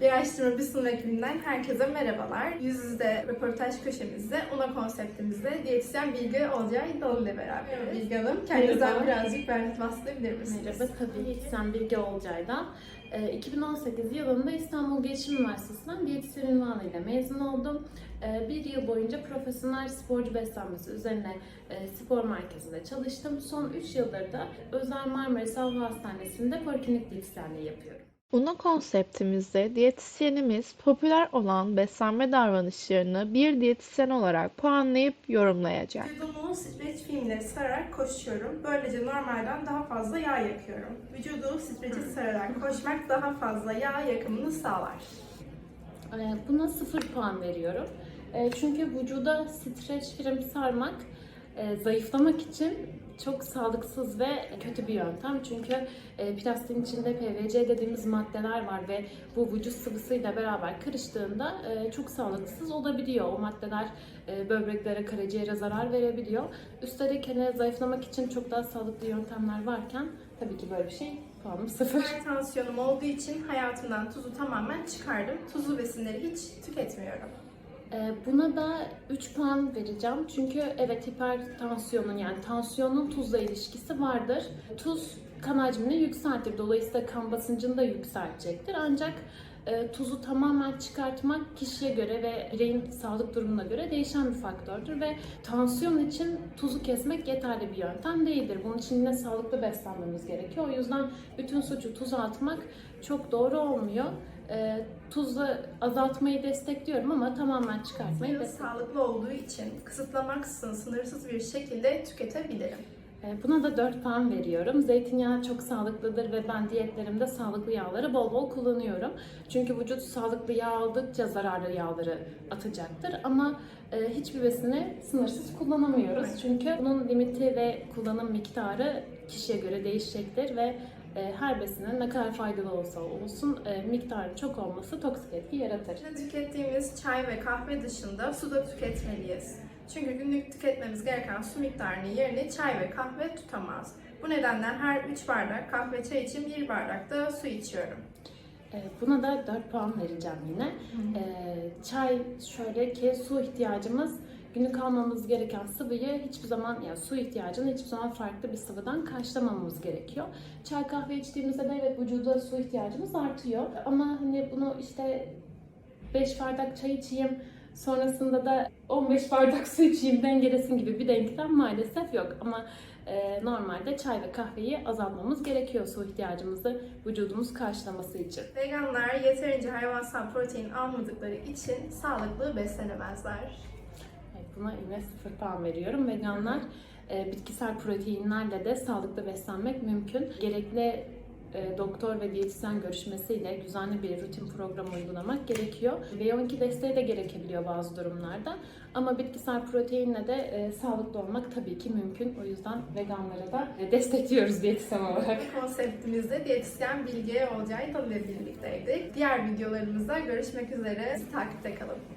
Bir araştırma bir sunum ekibinden herkese merhabalar. Yüz yüze röportaj köşemizde, ona konseptimizde diyetisyen Bilge Olcay Dalı ile beraber. Bilge Hanım, kendinizden Merhaba. birazcık ben bahsedebilir misiniz? Merhaba, tabii sen Bilge Olcay'dan. Ee, 2018 yılında İstanbul Gelişim Üniversitesi'nden diyetisyen ünvanıyla mezun oldum. Ee, Bir yıl boyunca profesyonel sporcu beslenmesi üzerine e, spor merkezinde çalıştım. Son 3 yıldır da Özel Marmaris Havva Hastanesi'nde poliklinik diyetisyenliği yapıyorum. Una konseptimizde diyetisyenimiz popüler olan beslenme davranışlarını bir diyetisyen olarak puanlayıp yorumlayacak. Vücudumu streç filmleri sararak koşuyorum. Böylece normalden daha fazla yağ yakıyorum. Vücudu streçe sararak koşmak daha fazla yağ yakımını sağlar. Ee, Buna 0 puan veriyorum. Ee, Çünkü vücuda streç film sarmak e, zayıflamak için çok sağlıksız ve kötü bir yöntem. Çünkü e, plastiğin içinde PVC dediğimiz maddeler var ve bu vücut sıvısıyla beraber karıştığında e, çok sağlıksız olabiliyor. O maddeler e, böbreklere, karaciğere zarar verebiliyor. Üstelik hani zayıflamak için çok daha sağlıklı yöntemler varken tabii ki böyle bir şey puanım sıfır. Hipertansiyonum olduğu için hayatımdan tuzu tamamen çıkardım. Tuzlu besinleri hiç tüketmiyorum. Ee, Buna da 3 puan vereceğim. Çünkü evet hipertansiyonun yani tansiyonun tuzla ilişkisi vardır. Tuz kan hacmini yükseltir. Dolayısıyla kan basıncını da yükseltecektir. Ancak e, tuzu tamamen çıkartmak kişiye göre ve bireyin sağlık durumuna göre değişen bir faktördür ve tansiyon için tuzu kesmek yeterli bir yöntem değildir. Bunun için yine sağlıklı beslenmemiz gerekiyor. O yüzden bütün suçu tuza atmak çok doğru olmuyor. E, tuzu azaltmayı destekliyorum ama tamamen çıkartmayı destekliyorum. sağlıklı olduğu için kısıtlamaksızın sınırsız bir şekilde tüketebilirim. E, Buna da 4 puan veriyorum. Zeytinyağı çok sağlıklıdır ve ben diyetlerimde sağlıklı yağları bol bol kullanıyorum. Çünkü vücut sağlıklı yağ aldıkça zararlı yağları atacaktır ama e, hiçbir besini sınırsız kullanamıyoruz. Çünkü bunun limiti ve kullanım miktarı kişiye göre değişecektir ve her besinin ne kadar faydalı olsa olsun e, miktarı çok olması toksik etki yaratır. Tükettiğimiz çay ve kahve dışında su da tüketmeliyiz. Çünkü günlük tüketmemiz gereken su miktarının yerini çay ve kahve tutamaz. Bu nedenden her 3 bardak kahve çay için 1 bardak da su içiyorum. E, Buna da 4 puan vereceğim yine. E, çay şöyle ki su ihtiyacımız günlük almamız gereken sıvıyı hiçbir zaman yani su ihtiyacını hiçbir zaman farklı bir sıvıdan karşılamamamız gerekiyor. Çay kahve içtiğimizde de evet vücuda su ihtiyacımız artıyor. Ama hani bunu işte 5 bardak çay içeyim sonrasında da 15 bardak su içeyim dengelesin gibi bir denklem maalesef yok. Ama e, normalde çay ve kahveyi azaltmamız gerekiyor su ihtiyacımızı vücudumuz karşılaması için. Veganlar yeterince hayvansal protein almadıkları için sağlıklı beslenemezler. Buna yine sıfır puan veriyorum. Veganlar e, bitkisel proteinlerle de sağlıklı beslenmek mümkün. Gerekli e, doktor ve diyetisyen görüşmesiyle düzenli bir rutin program uygulamak gerekiyor. B12 desteği de gerekebiliyor bazı durumlarda. Ama bitkisel proteinle de e, sağlıklı olmak tabii ki mümkün. O yüzden veganlara da e, destekliyoruz diyetisyen olarak. Konseptimizde diyetisyen Bilge Olcay ile birlikteydik. Diğer videolarımızda görüşmek üzere. Bizi takipte kalın.